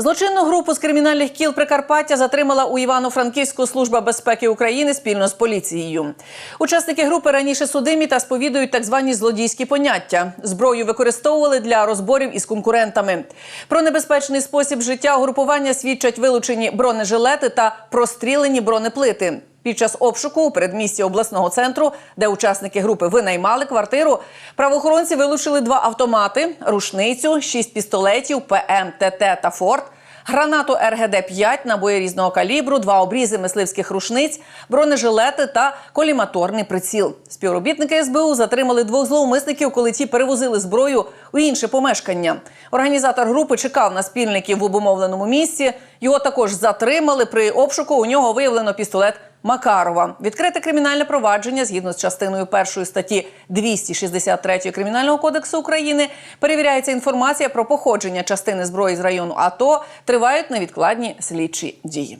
Злочинну групу з кримінальних кіл Прикарпаття затримала у Івано-Франківську служба безпеки України спільно з поліцією. Учасники групи раніше судимі та сповідують так звані злодійські поняття. Зброю використовували для розборів із конкурентами. Про небезпечний спосіб життя угрупування свідчать вилучені бронежилети та прострілені бронеплити. Під час обшуку у передмісті обласного центру, де учасники групи винаймали квартиру, правоохоронці вилучили два автомати, рушницю, шість пістолетів, ПМ, ТТ та Форт, гранату РГД-5, набої різного калібру, два обрізи мисливських рушниць, бронежилети та коліматорний приціл. Співробітники СБУ затримали двох зловмисників, коли ті перевозили зброю у інше помешкання. Організатор групи чекав на спільників в обумовленому місці. Його також затримали. При обшуку у нього виявлено пістолет Макарова. Відкрите кримінальне провадження згідно з частиною першої статті 263 Кримінального кодексу України перевіряється інформація про походження частини зброї з району АТО. Тривають невідкладні слідчі дії.